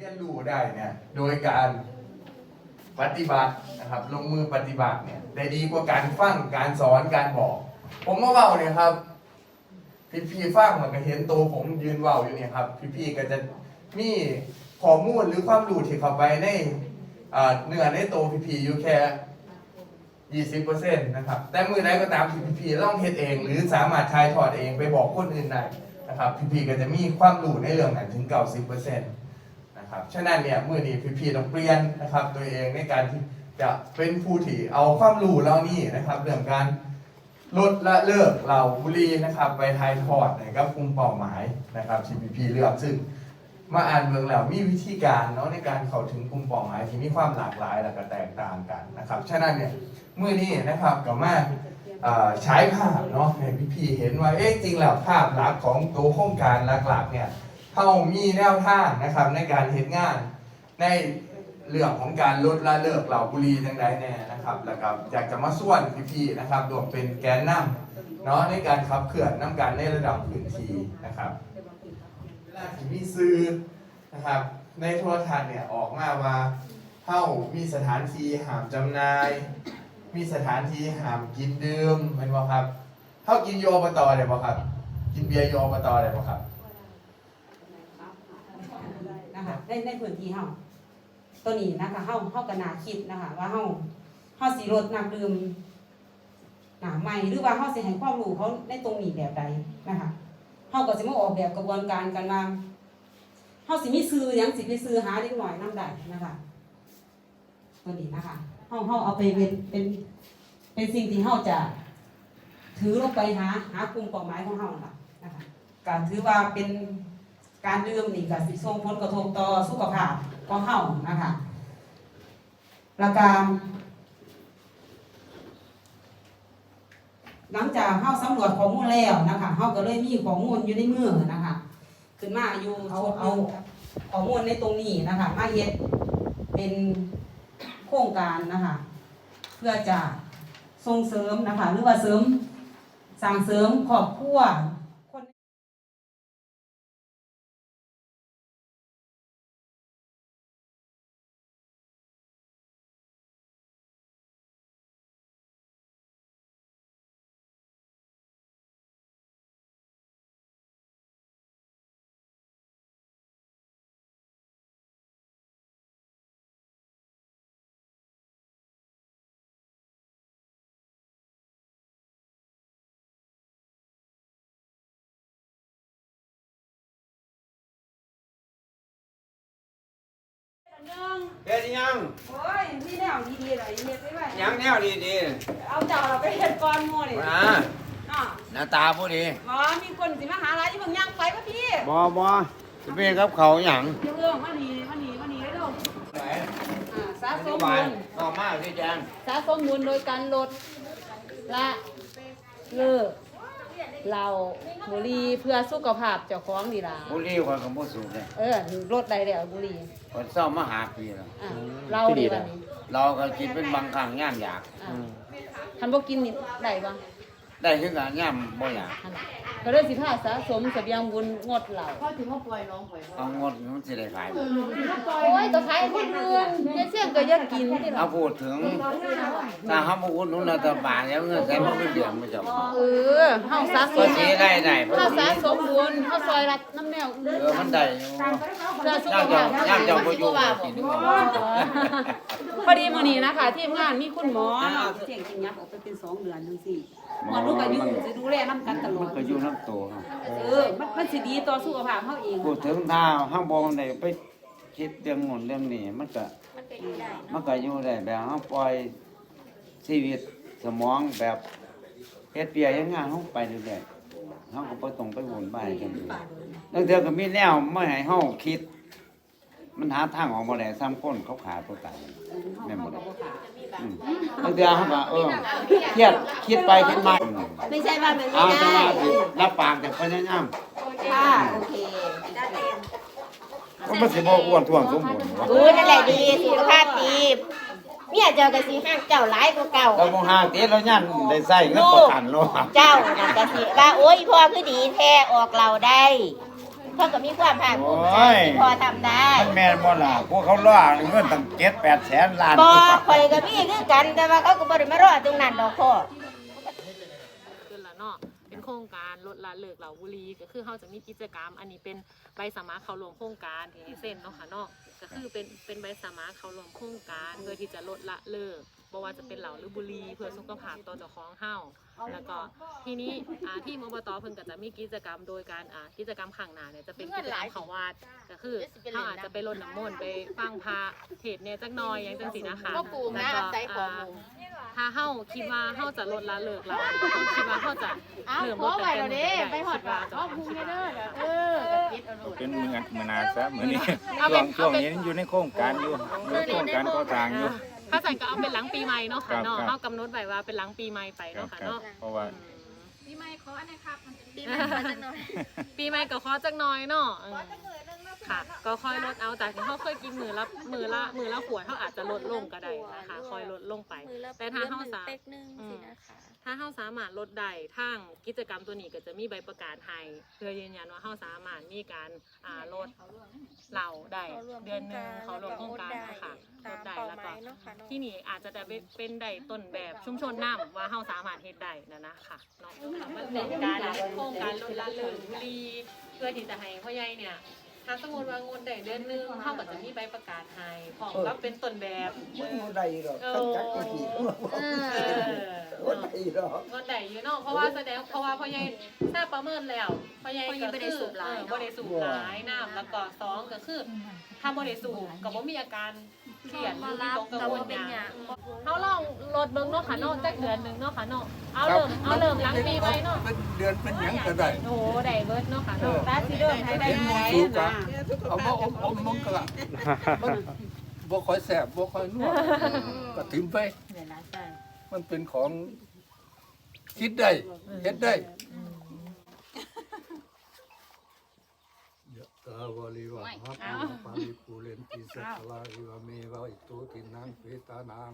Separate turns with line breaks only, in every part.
รียนรู้ได้เนี่ยโดยการปฏิบัตินะครับลงมือปฏิบัติเนี่ยได้ดีกว่าการฟังการสอนการบอก ผมมาเว้าเนี่ยครับ พี่พี่ๆฟังเหมันก็เห็นตัวผมยืนเว้าอยู่เนี่ยครับ พี่พี่ๆก็จะมีข้อมูลหรือความรู้ที่เข้าไปในเนื้อในตัวพี่พี่ๆอยู่แค่20%นต์นะครับ แต่มือใดก็ตามที่พี่พี่ๆลองเฮ็ดเอง หรือสามารถถ่ายทอดเองไปบอกคนอื่นได้นะครับ พี่พี่ๆก็จะมีความรู้ในเรื่องนั้นถึง90%นต์ะครับฉะนั้นเนี่ยมือนี้พี่พี่ๆต้องเปลี่ยนนะครับตัวเองในการที่จะเป็นผู้ที่เอาความรู้เหล่านี้นะครับ เรื่องการลดละเลิกเหล่าบุรีนะครับไปทายทอดนะครับกลุ่มเป้าหมายนะครับ CPP เลือกซึ่งมาอ่านเมืองแล้วมีวิธีการเนาะในการเข้าถึงกลุ่มเป้าหมายที่มีความหลากหลายและก็แตกต่างกันนะครับฉะนั้นเนี่ยเมื่อนี้นะครับก็มาเอ่อใช้ภาพเนาะให้พี่ๆเห็นว่าเอ๊ะจริงแล้วภาพลักษณ์ของตัวโครงการหลักๆเนี่ย เขามีแนวทางนะครับในการเห็นงานในเรื่องของการลดละเลิกเหล่าบุรีทั้งใดแน่นะครับ แล้วก็อยากจะมาส่วนพี่ๆนะครับรวมเป็นแกนนำเนาะในการขับเคลื่อนน้ำการในระดับพื้นที่นะครับเวลาที่มีซื้อนะครับในโทรทัศน์เนี่ยออกมาว่าเฮ้ามีสถานที่ห้ามจำหน่าย มีสถานที่ห้ามกินดื่มเป็นบ่ครับเฮ้ากินโยอบตอได้บ่ครับ กินเบียร์โยอบตอได้บ่ครับ
นะคะในในพื้นที่เฮาตัวนี้นะคะเฮาเฮาก็น่าคิดนะคะ ว่าเฮาเฮาสิลดน้ำดื่มหนาใหม่หรือว่าเฮาสิให้ความรู้เขาในตรงนี้แบบใดนะคะเฮาก็สิมาออกแบบกระบวนการกันว่าเฮาสิมีซื้อหยังสิไปซื้อหาเล็กน่อยนำได้นะคะตัวนี้นะคะเฮาเฮาเอาไปเป็นเป็นเป็นสิ่งที่เฮาจะถือลงไปหาหากลุ่มเป้าหมายของเฮาล่ะนะคะการถือว่าเป็น การดื่มนี่ก็สิส่งผลกระทบต่อสุขภาพของเฮานะคะแล้วก็หลังจากเฮาสำรวจข้อมูลแล้วนะคะเฮาก็เลยมีข้อมูลอยู่ในมือนะคะ ขึ้นมาอยู่ชุดหนึงข้อมูลในตรงนี้นะคะ มาเฮ็ดเป็นโครงการนะคะ เพื่อจะส่งเสริมนะคะ หรือว่าเสริมสร้างเสริมครอบครัว
เฮ็ดอิหยัง
โอ้ยพี่แนวดีๆเลยเฮ็ดไปไว้
หยังแนวดี
เอาเจ้าเราไปเฮ็ดก่อนหมู่นี่
ๆนะ
อะ
หน้าตาผู้ดี
หมอมีคนสิมาหาหลายที่เพิ่งย่างไปป่ะพี่
บ่บ่สิเป็นกับเขาหยัง
เดี๋ยวเรื่องมานี่มานี่มานี่เลยลูก
ไหน
อ่าสะ
น
ส
โย
ม
บา
บุ
ย
ญ
ต่อมาสิแจง
สะสมบุญโดยการลดละเลิก เหล้าบุหรี่เพื่อสุขภาพเจ้าของดีล่ะ
ผู้ดีคนก็บ่สูงเลย
เออลดได้แล้วบุหรี่
คนเศร้ามาหาปีแล้ว
อะเราดีบัดนี้
เราก็กินเป็นบางครั้งย่ามอยาก
อะคันบ่กินนี่ได้บ่
ได้คือกันย่ามบ่อยาก
อันน่ะก็เลยสิพาสะสมเสบียงบุญงดเหล้า
เอางดมันสิได้ขาย
โอ้ยก็ขายคนอื่นเจ๊เสี่ยงก็อยังกินที่
เอา
เรา
พูดถึงถ้าเฮาบ่อุดหนุนรัฐบาลแล้วเงินใส่มาเป็นเดือนบ่เจ้า
เออเฮาสะส
ภามษีได้ได้ภา
เฮา
ษี
สะสมบุญเฮาซอยรัดน้ำแนวอื่น
เออมันได้อยู่
เพื่อสุข
ย่าม
ภา
เจ้า
พ
ย่ามเจ้าบ่อยู่กินดีกว่า
พอดีมื้อนี้นะคะทีมงานมีคุณหมอเนาะเสี่ยงกินยับออกไปเป็นสองเดือนจังซี่หมอลูกอายุสิดูแลนํกันตลอ
มัน
ด
ก็อยู่นํตัวเฮา
เออมันมันสิดีต่อสุขภาพเฮาเอง
พูดถึงถ้าห้างบองได้ไปคิดเรื่องงนเรื่องนี้มันก็มันก็อยู่ได้แบบห้างปล่อยชีวิตสมองแบบเฮ็ดเปียยังงานห้องไปเรื่อยๆห้างก็บ่ต้องไปวุ่นวายกันอยู่แล้วเธอก็มีแนวไม่ให้ห้องคิด มันหาทางออกบ่ได้ซ้ำคนเขาขาตัวตายแม่นบ่ได้อืมบางเทื่อเขาก็เออเครียดคิดไปคิดมาอืม
ไม่ใช่ว่ามัน
เอา
ไม่
แต่
ได้
ว่าสิรับปากแต่พยายาม
ค่ะโอเค
ก็มันสิบ่อ้วนท้วงสมบูรณ์วะ
ดูนั่นแหละดีสุขภาพดีเมียเจ้าก็สิห้างเจ้าหลายกว่าเก่า
เราบ่ห่างติเรายันได้ใส่เงินประกันโลด
เจ้านั่นก็สิว่าโอ้ยพ่อคือดีแท้ออกเราได้พ เขาก็มีความภาคภูมิใจที่พอทำได้
มันแม่นบ่ล่ะพวกเขาล่อเงินตั้ง7 8แปดแสนล้าน
บ่ข่อยก็มีคือกันแต่ว่าเขาก็บ่ได้มารอตรงนั้นดอกพ่อ
ขึ้นล้วเนาะเป็นโครงการลดละเลิกเหล่าบุรีก็คือเขาจะมีกิจกรรม อันนี้เป็นใบสมัครเข้าร่วมโครงการที่เส้นเนาะค่ะเนาะก็คือเป็นเป็นใบสมัครเข้าร่วมโครงการเพื่อที่จะลดละเลิก บ่ว่าจะเป็นเหล่าหรือบุหรีเพื่อสุขภาพต่อเจ้าของเฮาแล้วก็ทีนี้อ่าที่มบตเพิ่นก็จะมีกิจกรรมโดยการอ่ากิจกรรมข้างหน้าเนี่ยจะเป็นกิจกรรมเขาวัดก็คือเขาอาจจะไปรดน้ำมนต์ไปฟังพระเทศน์เนี่ยจักหน่อยอย่างจังซี่นะคะ
ก็ปลูกนะ
แล้ว
ใส่ของ
อ่า
หมู่
ถ้าเฮาคิดว่าเฮาจะลดละเลิกเราเฮาคิดว่าเฮาจะ
เอา
เริ่ม
ข
ล
อ
ด
ไว้
ตั้ง
แล้ว
แต่
เด้
มื้อใด
ไปฮอด
คิดว่า
ว่า
จะ
เอา
ทำ
พุง
คิด
เด้
ว่า
อเออก็ปิดเอาลูก
เป็นมือมือนาซะเหมือนนี้
เอา
ช่
เป็
วนงช่วง
เอาเป็น
นี้อยู่ในโครงการอยู่อยู่ในโครงการก่อสร้างอยู่
ถ้าใส่ก็เอาเป็นหลังปีใหม่เนาะค่ะเนาะ
ครับ
เฮากำหนดไว้ว่าเป็นหลังปีใหม่ไป
ครับ
เนาะค่ะ
ครับ
เนาะ
เพราะว่า
ปีใหม่ขอจักหน่อย
ปีใหม่ก็ขอจักหน่อยเนาะเออ ค่ะ ก็ค่อยลดเอาจากที่เฮาเคยกินมือละมือละมือละขวดเฮาอาจจะลดลงก็ได้นะคะค่อยลดลงไป แต่ถ้าเฮาสา
เป๊กหนึงสินะคะ
ถ้าเฮาสามารถลดได้ทางกิจกรรมตัวนี้ก็จะมีใบประกาศให้เพื่อยืนยันว่าเฮาสามารถมีการอ่าลดเหล่าได้
เขาร่วม
เดือนหนึงเขารวมโครงการนะคะล
ตา
ด
ม
ได้
เป้า
แล้ว
ห
ก็
มายเนาะค่ะเนาะ
ที่นี่อาจจะได้เป็นได้ต้นแบบชุมชนน้ำว่าเฮาสามารถเฮ็ดได้นะนะคะเนาะมันเป็นการโครงการลดละเลิกบุหรีเพื่อที่จะให้พ่อใหญ่เนี่ย ถ้าสมมติว่างดได้เดือนหนึงเฮาก็จะมีใบประกาศให้พร้อมกับเป็นต้นแบบ
มันบ่ได้ดอก
เอ
ต้อง
อ
จักอีกที
เออ
บ่ได้ดอก
งดได้อยู่เนาะเพราะว่าแสดงเพราะว่าพ่อใหญ่ทราบประเมินแล้วพ่อใหญ่ก็คือบ่ได้สูบหลายบ่ได้สูบหลายน้ำแล้วก็สองก็คือถ้าบ่ได้สูบก็บ่มีอาการเครียดหรือวิตกกังวลหยัง เฮาลองลดเบิ่งเนาะค่ะเนาะจักเดือนหนึงเนาะค่ะเนาะเอาเริ่มเอาเริ่มหลังปีใหม่เนาะ
เป็นเดือนเป็นหยังก็ได้
โอ้โหได้เบิดเนาะค่ะเนาะ
ตาสิเริ่มให้ได้ไหนนะ
เอามาอมอมมันก็ละมันบ่ค่อยแสบบ่ค่อยนวดก็ทิ้งไป มันเป็นของคิดได้เฮ็ดได้ยะตาวาลิวะหาปุปาลิปุเรนติสัตวาริวะเมวะอิโตตินังเปตานัง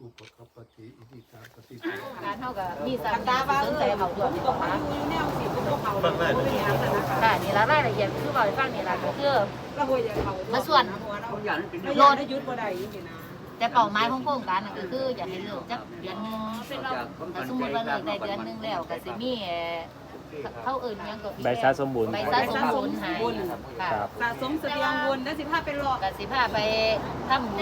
อุปกัปปติอิทิตาปฏิตัง
การเฮาก็มีสา
ตาว่าเออเขาตัวที่ตัวเขาอยู่แนวสิเป็นตัวเขาเป็นอย่างนั้นนะคะ
ค่ะนี่ละรายละเอียดคือบอกให้ฟังนี่ล่ะก็คือ
เราบ่อยากเขา
มาส่วน
เราอยากได้ยุดบ่ได้อยู่นี่นะ
แต่เป้าหมายของโครงการนั่นก็คืออยากให้เลิกจักเดือนหนึงถ้าสมมุติว่าเลิกได้เดือนหนึงแล้วก็สิมีเอ่อเขาเอื่นหยังก็
ใบสะสมบุญ
ใบสะสมบุญให้ค่ะ
ครับ
สะสมเสบียงบุญแล้วสิพาไปหลอก
ก็สิพาไปทำบุญ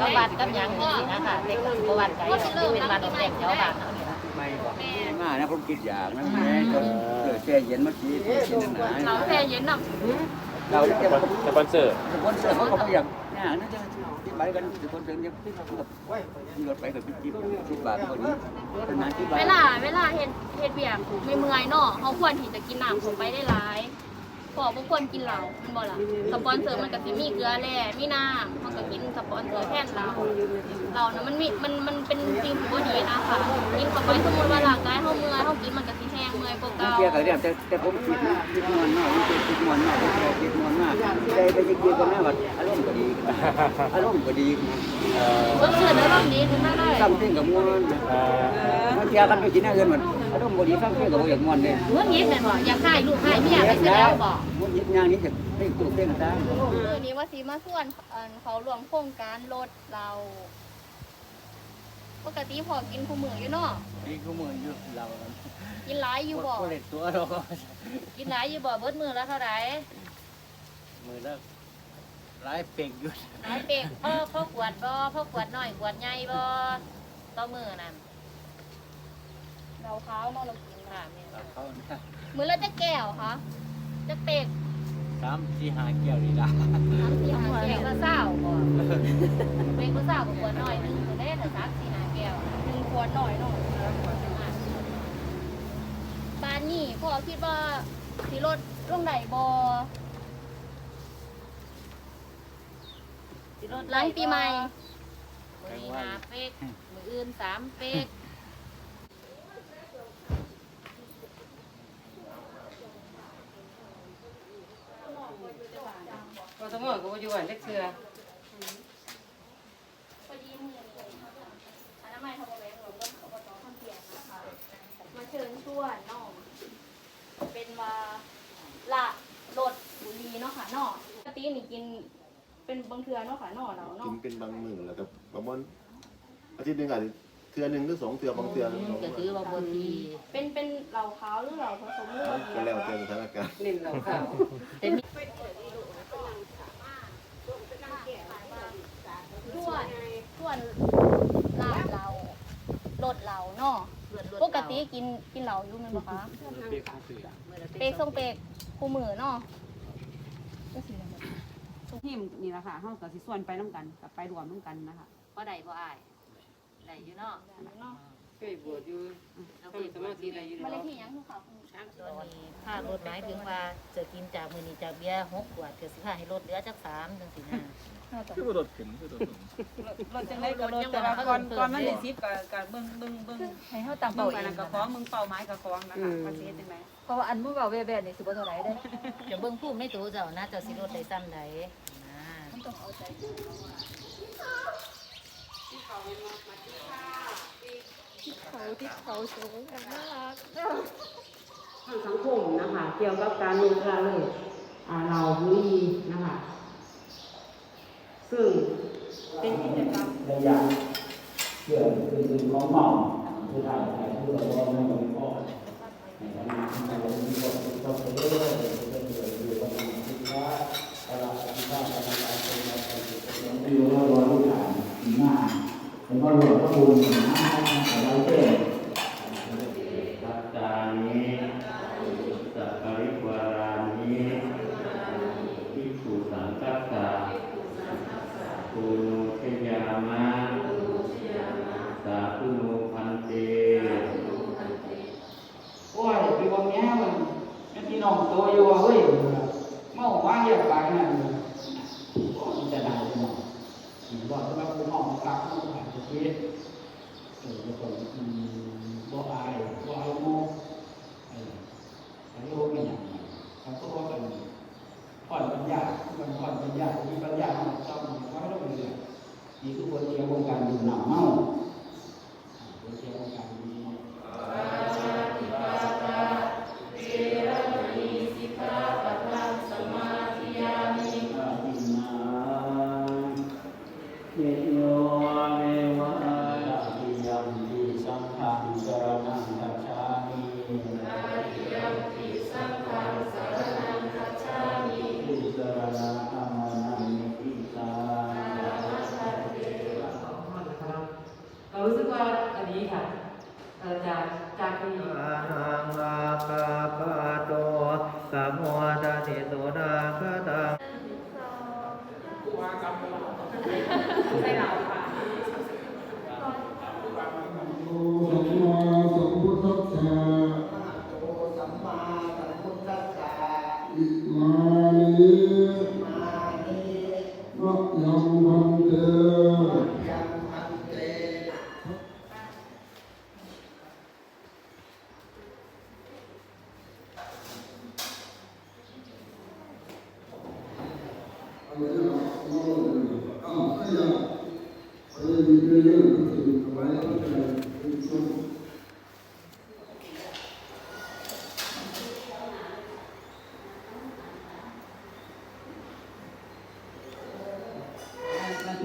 กับวัดกับหยังนี่นะคะเด็กก็วัดก็เป็นวัดแห่งแถวบ้านเฮานี่ล่ะ
ไม่บอกมานะผมคิดอย่างนั้นแหละเกิดแช่เย็นเมื่อกี้กินหนา
เราแช่เย็นเนาะ
เราจะ
สปอนเซอร์
คนเสือเขาก็อย่างเนี่ยนั่นจะที่ ไปกันทุกคนเป็นยังแบบมีรถไปกับพี่จิ๊บสิบบาทคนนี้เป็นนานที่บาท
เวลาเวลาเฮ็ดเฮ็ดเบียกไม่เมื่อยเนาะเขาควรที่จะกินน้ำเข้าไปได้หลาย พอบ่ควรกินเหล้ามันบ่ล่ะสปอนเซอร์มันก็สิมีเกลือแร่มีน้ำมันก็กินสปอนเซอร์แทนเหล้าเหล้านะมันมีมันมันเป็นสิ่งที่บ่ดีนะคะกินเข้าไปสมมุติว่าร่างกายเฮาเมื่อยเฮากินมันก็สิแห้งเมื่อยกว่าเก่า
เกี่ยวกับเรื่องแต่แต่ผมคิดคิดมวนมากคิดมวนมากคิดมวนมากใจไปจริงๆกันนะว่าอารมณ์ก็ดีอารมณ์ก็ดี
เพิ่นชื่อแล้วรอบนี้ขึ้นมาได้
ซ้ำเส้นกับมวนมันเกี่ยวกันไปกินอะไรมันอารมณ์ก็ดีซ้ำเส้นกับอย่างมวนเลย
เมื่อกี้แม่นบ่อยากให้ลูกให้เมียไปซื้อแล้วบ่
มันยึดงานนี้จะเร่งตู้เร่งตา
มื้อนี้ว่าสิมาส่วนอันเขารวมโครงการลดเรา ปกติพอกินคู่มื้ออยู่เนาะ
นี่ก็มืออยู่เรา
กินหลายอยู่บ่
ก็เล็กตัวเรากิ
นหลายอยู่บ่เบิดมื้อละเท่าไหร่
มือแล้วหลายเป็กอยู่
หลายเป็กพ่อพ่อขวดบ่พ่อขวดน้อยขวดใหญ่บ่ต่อมื้อนั่น เราขาวเนาะเรากินค่ะแม่
เขาเนี่ย
มื้อละจะแก้วคะจะเป็ก
สามสี่ห้าแก้วนี่ละ
น้ำสี่ห้าแก้วละเศร้าบ่เป็กละเศร้ากับขวดน้อยหนึงมื้อแรกน่ะสามสี่ห้าแก้วหนึ่งขวดน้อยเนาะบ้านนี้พ่อคิดว่าสิลดลงได้บ่
สิลด
หลังปีใหม่
มื้อนี้ห้าเป๊กมื้ออื่นสามเป๊ก
ก็สม มติก็บ่อยู่อันจักเทื่อ
พอดีมือนี้อนามัยทบแบงค์รวมกับอบตคำเพียงนะคะ มาเชิญชวนน้องเป็นว่าละลดนี่กินเป็นบางเทื่อเนาะค่ะเนาะเรา
กิ
เนาะ
นเป็นบางมื้อแล้วก็ประมาณอาทิตย์หนึงอาจจะเทื่อหนึงหรือสองเทื่อบางเทื่อ
ก็ถือว่าบ่ดี
เป็นเป็นเหล้าขาวหรือเหล้าผสมหรือเหล้า
ก็แล้วแต่สถานการณ์
เน้นเราขาว
แต่มี
ส่วนส่วนลาบเราลดเราเนาะปก ติกินกินเหล้าอยู่แม่นบ่คะเปกส่งเปกคู่มือเนาะ
ทีมนี่แหละค่ะเฮาก็สิส่วนไปนํกันกับไปรวมนํกันนะคะ
บ่ได้บ่อายได้อยู่เนาะ
เนาะ
เคยบวชอยู่
เราเคยสมาธิได้อยู่
มาเลขที่หยังลูกค่ะ
ตอนนี้ค่ารถหมายถึงว่าจะกินจากมื้อนี้จากเบียร์6ขวดก็สิพาให้ลดเหลือจัก3จังซี่นะ
คือบ่รถขึ้นคือรถลง
รถจังได๋ก็รถแต่ว่าก่อนก่อนมันได้10ก็ก็เบิ่งเบิ่งเบิ่ง
ให้เฮาตั้ง
เบิ่
เป้างเอ
ไปนั่
ง
นก็ของมึงเป้าหมายก็ของนะคะว่าสิเฮ็ดจังได๋
เพราะว่าอันมื้อเว้าแว่ๆนี่สิบ่เท่าไหร่เด้
จะเบิ่งภูมิในตัวเจ้านะเจ้าสิลดได้ซ้ำใดนะ
มันต้องเอาใจ
เขา ที่เขาสูงกันน่ารัก
ทางสังคมนะคะ เกี่ยวกับการลดละเลิกอ่าเราบุหรี่นะคะ ซึ่งเป็นกิจกรรม
ระยะเรื่องคือของเมาผู้ถ่ายถ่ายผู้ละครไม่เหมือนพ่อในฐานะที่เรามีบทที่ต้องเรื่อยๆเป็นเรื่องอยู่กับสินค้าตลาดสินค้าตลาดเป็นเราไปสู่เป็นที่เรารอลูกหลานดีมากเป็นพ่อหลวงพ่อบุญนะอะไรเจ้สัจจานิสัพปริวารานิภิกขุสังกัสสะ ปูโนชยามะสาธุโนพันเตโอ้ยพี่ว่าแม่มันเป็นพี่น้องตัวอยู่ว่าเฮ้ยเม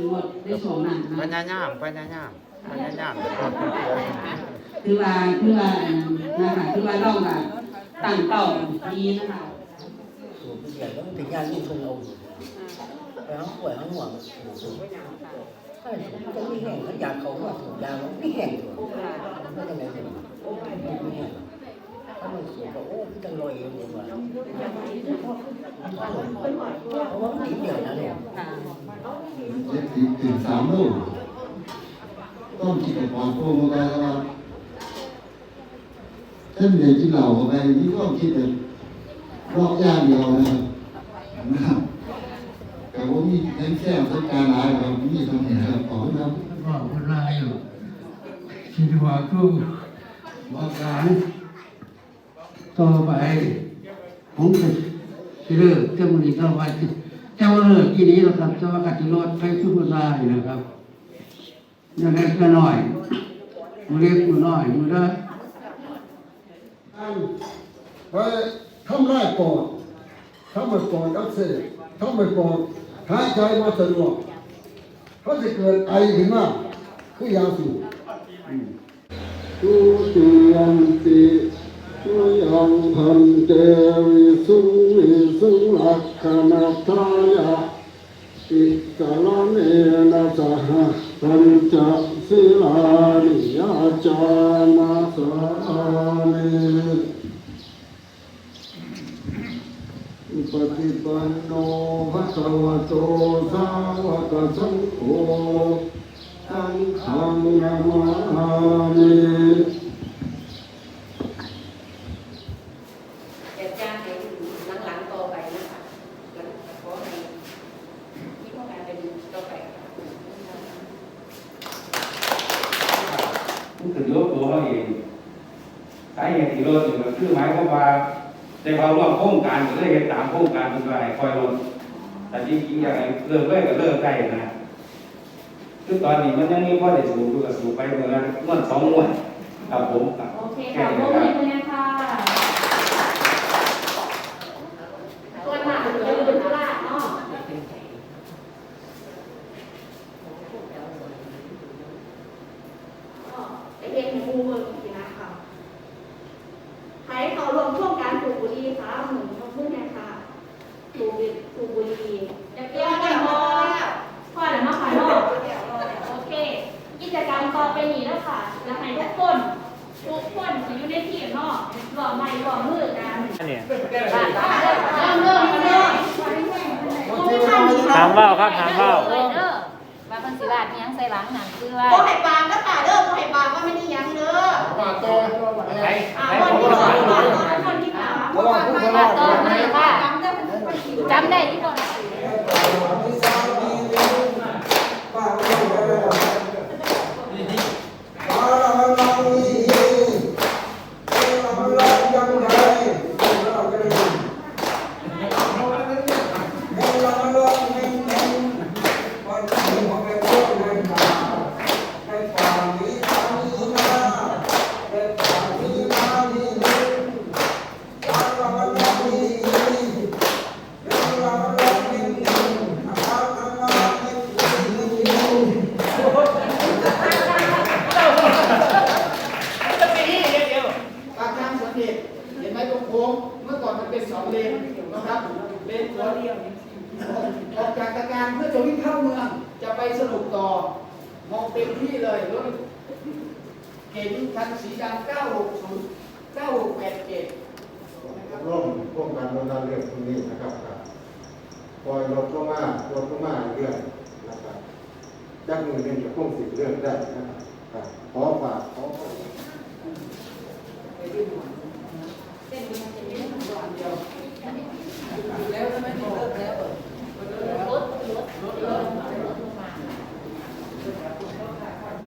ถือ
ว่าได้สองนั่น
พ
นะ
ญายามพญายามพญายาม
คือว่าคือว่าอันนะคะคือว่าเราก็ตั้งเป้าดีนะคะ
สูบเสียต้องถึงงานนี่คนเอาไปห้องป่วยห้องหวังสูบถ้าสูบจะไม่แห้งเขาอยากเขาว่าสูบยาไม่แห้งตัวไม่จะไหนเลยไม่แห้ง ถ้ามันสูบก็โอ้พี่จังลอยเองเลยว่ะเพราะว่ามันเดียวนะเนี่ย
ค่ะ
เจ็ดสิบถึงสามลูกต้องคิดก่อนพวกมันก็ว่าท่านเรียนที่เหล่าไปนี่ก็คิดแต่รอบย่างเดียวนะครับแต่ว่ามีแค่แค่ต้งการหลายครับมีทำให้ครับขอให้ครับว่าคนร้ายอยู่คิดว่าคือว่าการ ต่อไปผมจะเลิกเจ้ามือนี้เข้าไปเจ้าเลิกที่นี้แล้วครับเจ้ากัติรถไปคือคนร้นะครับยังไงก็น้อยมือเล็กมือน้อยมือได้ไปทำลายปอดทำให้ปอดอักเสบ
ถ้าไมปอดหายใจมาสะดวกเขาจะเกิดไอขึ้นมาคือยาสูบทุติยันติ ยังพันเตวิสุวิสุลักขณทายะอิกาเนนะสหปัญจศิลานิยาจามาสามิปฏิปันโนภะคะวะโตสาวกสังโฆสังฆังนามามิ
แต่จ้างให้หลังๆต่อไปนะคะแล้วขอให้มีโครงการเป็นต่อไป
มันถึงลดตัวเราเองสาเหตุที่ลดนี่ก็คือหมายความว่าในภาวะโครงการก็เลยเห็นตามโครงการมันก็ให้คอยลดแต่จริงๆอยากให้ เลิกเลยก็เลิกได้นะคือตอนนี้มันยังมีพ่อเด็กสูงอยู่ก็สูงไปเมื่อนั้นงวดสองงวดครับผมครับ
โอเค
ค่ะ
โม
นะค
เม
รับ
นะคะยค่ะส่วนมากจะเป็นธุระเนาะไปเห็นหมูเมืองอีกนะคะใครเขารวมโครงการสูบบุหรี่คะหนึ่งยกมือหน่อยค่ะสูบบุหรี่สูบบุหรี่เดี๋ยวเดี๋ยวเดี๋ยวพอพอแล้วเนาะค่ะเนาะโอเค กิจกรรมต่อไปนี้แล้วค่ะจะให้ทุกคน ทุกคนที่อยู่ในทีมเนาะหล่อไม้หล่อมือกัน
เนี่ย
เริ่มเริ่มเริ่ม
ถามว่าวครับถามว่าว
เด้อว่าเพิ่นสิลาดอิหยังใส่หลังนั่นคือว่า
โบไห่ปางก็ค่ะเด้อโบไห่ปางก็ไม่ได้ยังเด้อ
มาต่อ
ใคร
อ่า
ใคร
คน
ผม
ที่
ก็
สา
ผ่ามน
คนที่สาม
ระวังผู้ช
มา
นะ
ต่อมาค่ะจำได้ที่บ่
ป เพื่อจะวิ่งเข้าเมือง จะไปสรุปต่อ มองเต็มที่เลยรถเก๋งคันสีดำ960 9687
ร่วมร่วมกันบนดาเรื่องตรงนี้นะครับครับปล่อยลดลงมาลดลงมาเรื่อยนะครับจากมือหนึ่งจะพุ่งสิบเรื่องได้นะครับครับขอฝากขอฝาก